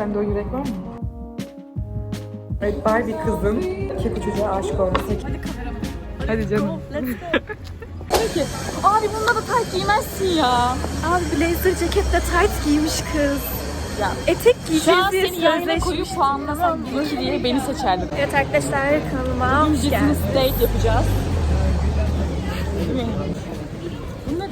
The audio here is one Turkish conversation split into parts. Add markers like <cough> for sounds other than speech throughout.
Sende o yürek var mı? Evet Barbie kızın keko çocuğa aşık olması. Hadi kamerama. Hadi canım. Peki. Abi bunda da tayt giymezsin ya. Abi blazer ceketle tight giymiş kız. Ya. Etek Şu giyeceğiz an diye seni yayına koyup puanlasan bir diye beni seçerdin. Evet arkadaşlar kanalıma Bugün hoş geldiniz. date yapacağız.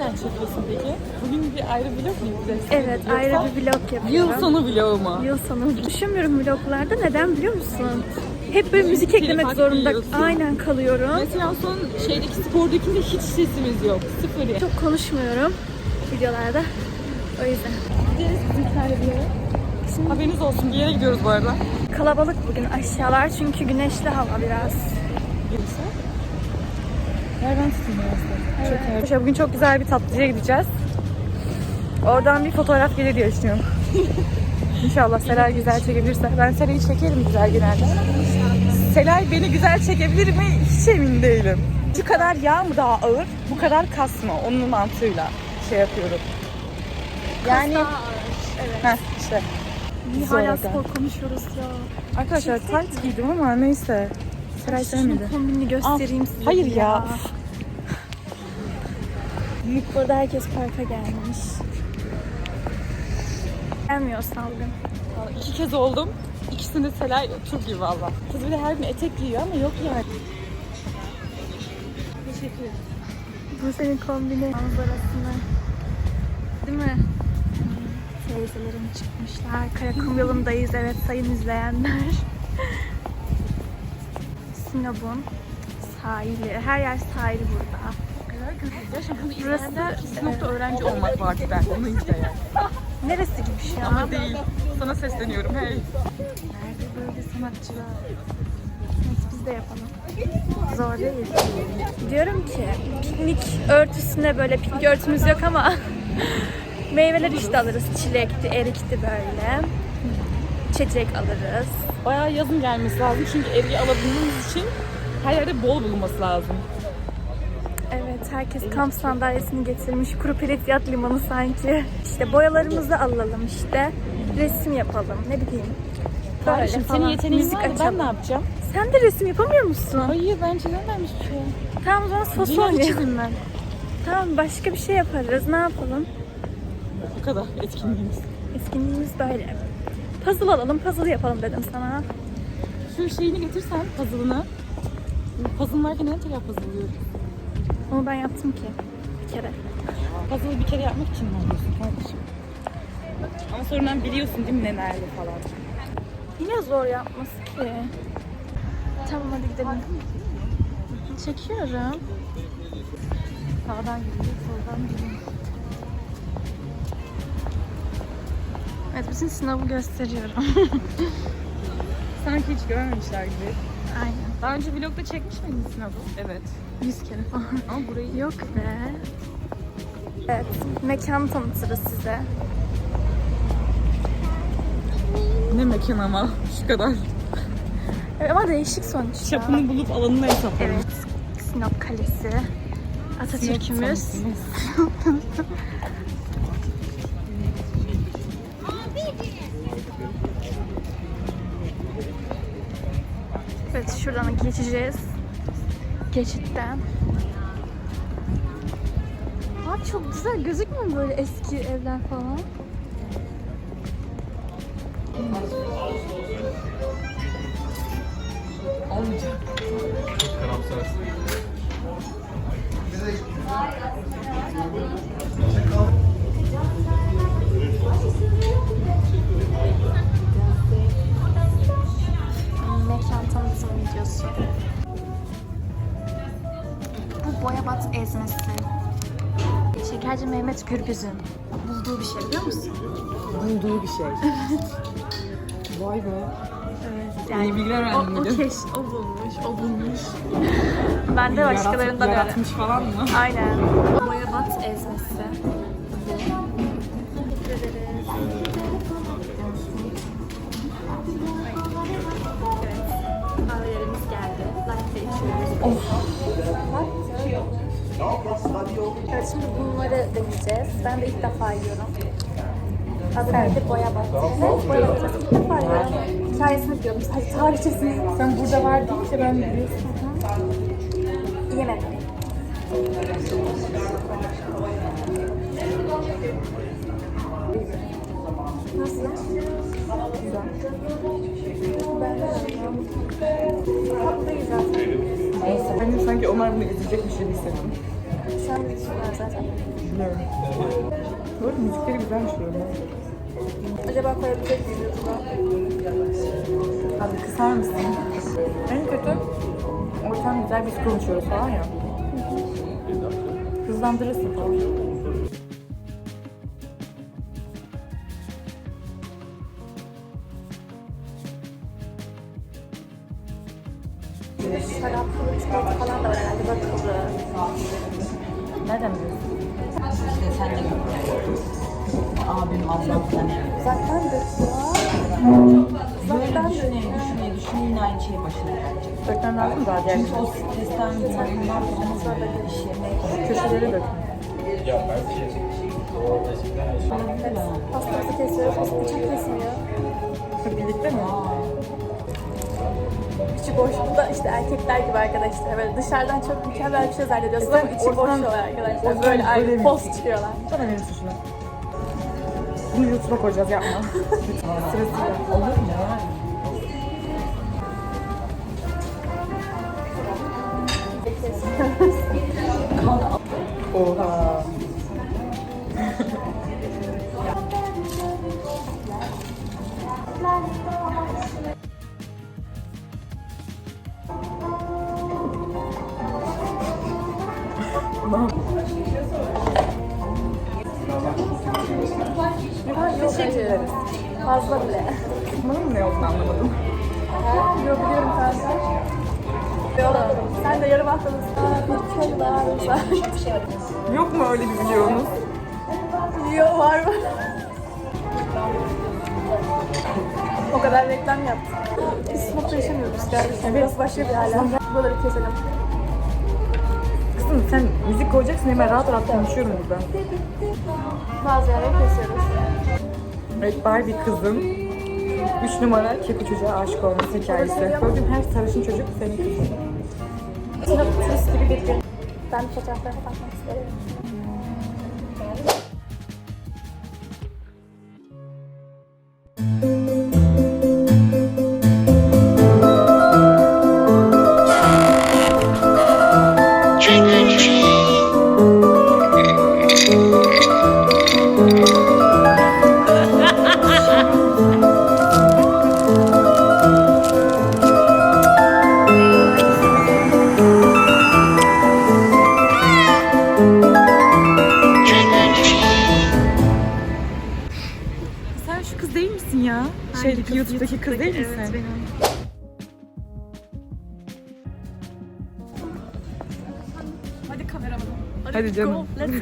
Neden çekiyorsun peki? Bugün bir ayrı vlog mu yapacaksın? Evet Yoksa ayrı bir vlog yapıyorum. Yıl sonu vlogu mu? Yıl sonu. Düşünmüyorum vloglarda neden biliyor musun? Hep böyle müzik telif eklemek hakkı zorunda yiyorsun. aynen kalıyorum. Mesela son şeydeki spordakinde hiç sesimiz yok. Sıfır ya. Çok konuşmuyorum videolarda. O yüzden. Gideriz bizimkilerle bir yere. Haberiniz olsun bir yere gidiyoruz bu arada. Kalabalık bugün aşağılar çünkü güneşli hava biraz. Gelirse. Tutayım biraz da. Evet. Arkadaşlar bugün çok güzel bir tatlıcıya gideceğiz. Oradan bir fotoğraf gelir diye düşünüyorum. <laughs> İnşallah Selay güzel çekebilirse. Ben Selay'ı çekerim güzel genelde. Selay beni güzel çekebilir mi hiç emin değilim. Şu kadar yağ mı daha ağır, bu kadar kas mı? Onun mantığıyla şey yapıyorum. Yani Evet. Heh, işte. Niye hala spor konuşuyoruz ya? Arkadaşlar tight giydim ama neyse. Selay sevmedi. Kombinini göstereyim size. Hayır bir ya. Burada herkes parka gelmiş. Gelmiyor salgın. Vallahi İki kez oldum. İkisinde Selay Türk gibi valla. Kız bir de her gün etek giyiyor ama yok yani. Teşekkür ederim. Bu senin kombini manzarasını. Değil mi? Teyzelerim çıkmışlar. Karakum <laughs> yolundayız evet sayın izleyenler. <laughs> Sinop'un sahili. Her yer sahil burada. Burası- izleyenler sınıfta öğrenci olmak vardı ben. Onu izleyen. Neresi gibi şu an? Ama değil. Sana sesleniyorum hey. Nerede böyle sanatçılar? Neyse biz de yapalım. Zor değil. Diyorum ki piknik örtüsüne böyle piknik örtümüz yok ama <laughs> meyveler işte alırız. Çilekti, erikti böyle. İçecek alırız. Bayağı yazın gelmesi lazım çünkü eriği alabilmemiz için her yerde bol bulunması lazım. Evet herkes kamp sandalyesini getirmiş. Kuru pelet yat limanı sanki. İşte boyalarımızı alalım işte. Resim yapalım ne bileyim. Böyle Kardeşim senin falan. yeteneğin Müzik var ben açalım. ne yapacağım? Sen de resim yapamıyor musun? Hayır ben çizememiş bir şey. Tamam o zaman sos oynayalım. çizim ben. Tamam başka bir şey yaparız. Ne yapalım? Bu kadar etkinliğimiz. Etkinliğimiz böyle. Puzzle alalım, puzzle yapalım dedim sana. Şu şeyini getirsen puzzle'ını. Puzzle varken her taraf puzzle'lıyor. Onu ben yaptım ki bir kere. Puzzle'ı bir kere yapmak için mi alıyorsun kardeşim? Ama sonradan biliyorsun değil mi ne nerede falan. Yine zor yapması ki. Tamam hadi gidelim. Çekiyorum. Sağdan gidiyor, soldan gidiyor. Evet bütün sınavı gösteriyorum. Sanki hiç görmemişler gibi. Aynen. Daha önce vlogda çekmiş miydin sınavı? Evet. Yüz kere falan. Ama burayı Yok be. Evet, mekan tanıtırız size. ne mekan ama şu kadar. Evet, ama değişik sonuçta. Çapını bulup alanını hesaplarım. Evet, Sinop Kalesi. Atatürk'ümüz. Evet, şuradan geçeceğiz. Geçitten. Abi çok güzel gözükmüyor böyle eski evler falan? Olmayacak. Şekerci Mehmet Gürbüz'ün bulduğu bir şey biliyor musun? Bulduğu bir şey. <laughs> Vay be. Evet. İyi bilgiler o, öğrendim o keş, o bulmuş, o bulmuş. <laughs> ben de başkalarından öğrendim. Yaratmış falan mı? Aynen. Boyabat ezmesi. Teşekkür ederiz. Evet. Kahvelerimiz geldi. Latte içiyoruz. Evet şimdi bunları deneyeceğiz. Ben de ilk defa yiyorum. Kadınlarda boya. Evet, boya battı. İlk defa ya. Hikayesini biliyordum. Sadece tarihçesini. Sen burada var deyince ben biliyorsun. Yemedim. Nasıl? Güzel. Ben de. Neyse. Ben de sanki Ömer bunu izleyecekmiş gibi hissettim. Şu an düşünüyorum zaten. Bilmiyorum. Doğru müzikleri güzelmiş böyle. Acaba koyabilecek miyim YouTube'a? Abi kısar mısın? En kötü ortam güzel biz konuşuyoruz falan ya. Hızlandırırsın falan. Nereden biliyorsun? İşte sen de abim ablam. Uzaktan döküyor. Böyle Uzaktan düşüne düşüne düşüne aynı şeye başına gelecek. Dökmen lazım daha diğer Çünkü o stresten bunlar sonra iş yerine köşeleri dök. Pastamızı kesiyoruz. Bıçak kesmiyor. Birlikte mi? İçi boş. Bu da işte erkekler gibi arkadaşlar. Böyle dışarıdan çok mükemmel bir şey zannediyorsun ama içi boş ortadan- oluyor arkadaşlar. ortadan Böyle böyle ayrı mi? post çıkıyorlar. Bana verin şunu. Bunu YouTube'a koyacağız yapma. Sırasıyla. <laughs> olur mu ya? Oha. Teşekkür ederiz. Fazla bile. Bunun ne olduğunu anlamadım. Yok biliyorum. Yok. Sen de yarım haftanın bir köy daha var. Yok mu öyle bir videonuz? Yok var mı? o kadar reklam yaptık. Biz smoke'da yaşamıyoruz kardeşim. Biraz başka bir hala. Buraları keselim. Kızım sen müzik koyacaksın hemen rahat rahat konuşuyorum burada. Bazı yerleri kesiyoruz. Evet Barbie kızın 3 numara keko çocuğa aşık olması hikayesi. Gördüğüm her sarışın çocuk senin kızın. Turist gibi bir gün. Ben fotoğraflarına bakmak isterim. Canım. Let's go.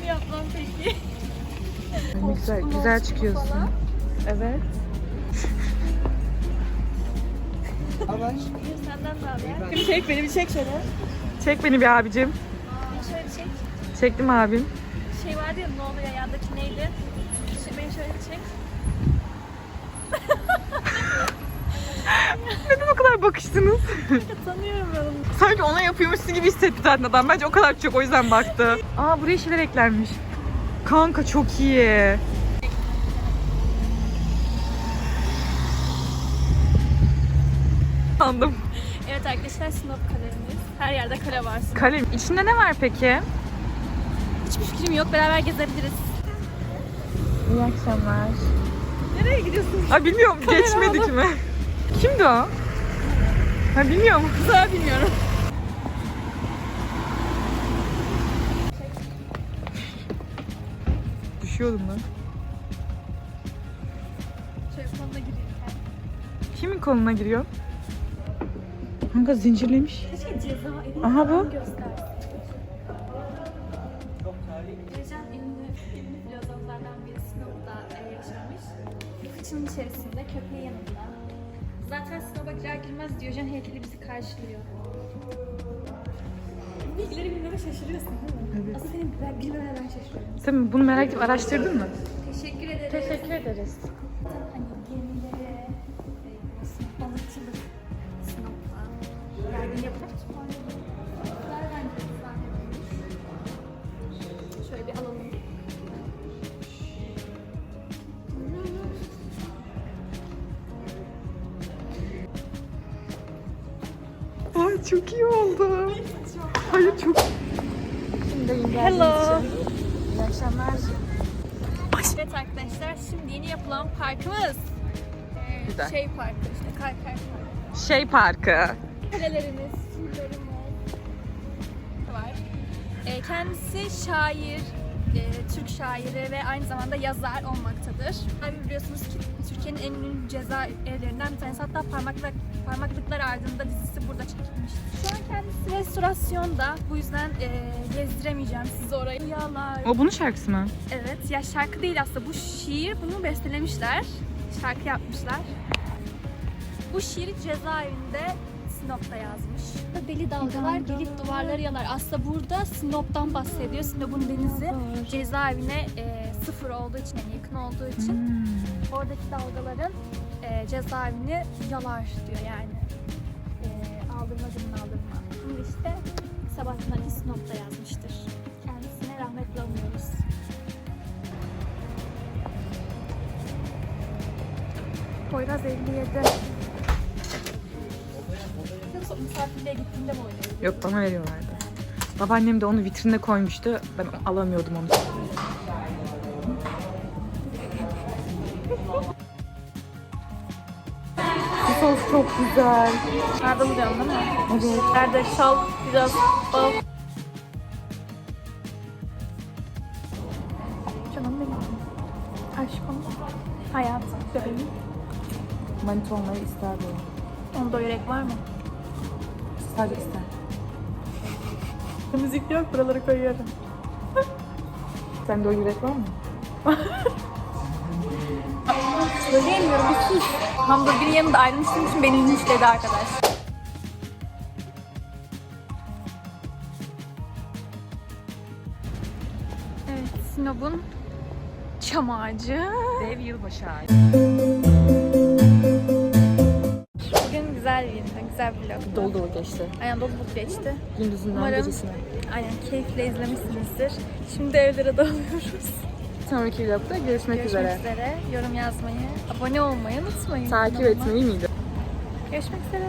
Ne yapmam peki? Güzel, güzel çıkıyorsun. Evet. Senden ne haber? Bir çek beni bir çek şöyle. Çek beni bir abicim. Şöyle çek. Çektim abim. Şey vardı ya ne oluyor yandaki neydi? Şey, beni şöyle çek. Neden o kadar bakıştınız? Tanıyorum ben. Sanki ona yapıyormuşsun gibi hissetti zaten adam. Bence o kadar çok o yüzden baktı. Aa buraya şeyler eklenmiş. Kanka çok iyi. Sandım. Evet arkadaşlar Sinop kalemimiz. Her yerde kale var. Kalem. İçinde ne var peki? Hiçbir fikrim yok. Beraber gezebiliriz. İyi akşamlar. Nereye gidiyorsun? Aa bilmiyorum geçmedik mi? Kimdi o? Ha bilmiyorum. <laughs> Daha bilmiyorum. Düşüyordum lan. Şöyle sonuna gireyim. Kimin koluna giriyor? Kanka zincirlemiş. Keşke ceza. Aha bu. göstersin. Recep ünlü, ünlü filozoflardan biri Sinop'ta e, yaşamış. Bir fıçının içerisinde köpeği yanında. Zaten Sinop'a girer girmez Diyojen heykeli bizi karşılıyor. Bilgileri bilmeme şaşırıyorsun değil mi? Evet. Aslında senin bilmemene ben şaşırıyorum. Sen bunu merak edip araştırdın mı? Teşekkür ederim. Teşekkür ederiz. Hani gemilere, e, balıkçılık, Sinop'ta yaygın yapılır. Çok iyi oldu. Hayır çok Hello. İyi akşamlar. Evet arkadaşlar şimdi yeni yapılan parkımız. Ee, Güzel. Şey parkı işte Kaykay Parkı. Şey parkı. Kalelerimiz, surlarımız var. Ee, kendisi şair, e, Türk şairi ve aynı zamanda yazar olmaktadır. Abi biliyorsunuz ki Türkiye'nin en ünlü cezaevlerinden bir tanesi. Hatta parmaklık, Parmaklıklar Ardında dizisi burada çekilmiştir. Şu an kendisi restorasyonda. Bu yüzden e, gezdiremeyeceğim sizi orayı. Yalar. O bunun şarkısı mı? Evet, ya şarkı değil aslında. Bu şiir, bunu bestelemişler. Şarkı yapmışlar. Bu şiiri cezaevinde Sinop'ta yazmış. Deli dalgalar, gelip duvarları yalar. Aslında burada Sinop'tan bahsediyor. Sinop'un denizi cezaevine e, sıfır olduğu için, yani yakın olduğu için oradaki dalgaların e, cezaevini yalar diyor yani. E, aldırma günün aldırma. Bunu işte Sabahattin Sinop'ta yazmıştır. Kendisine rahmetle anıyoruz. Poyraz 57. Yoksa misafirliğe gittiğinde mi oynuyor? Yok bana veriyorlardı. Babaannem de onu vitrine koymuştu. Ben alamıyordum onu. Bu sos çok güzel. Nerede buluyorsun değil mi? Evet. Nerede şal, biraz bal. Canım benim. Aşkım. Hayatım. Bebeğim. Manita olmayı isterdi o. Onda yürek var mı? Sadece ister. Müzik yok buraları koyuyorum. <laughs> Sende o yürek var mı? <laughs> Söyleyemiyorum bir sus. Hamburgerin yanında ayrılmıştığım için beni linçledi arkadaş. Evet, Sinop'un çam ağacı. Dev yılbaşı ağacı. Bugün güzel bir gündü, güzel bir vlog. Dolu dolu geçti. Aynen dolu dolu geçti. Gündüzünden Umarım- gecesine. Aynen keyifle izlemişsinizdir. Şimdi evlere <laughs> dağılıyoruz. Sonraki vlogda görüşmek, Görüşmek üzere. üzere. Yorum yazmayı, abone olmayı unutmayın. Takip kanalıma. etmeyi miydi? Görüşmek üzere.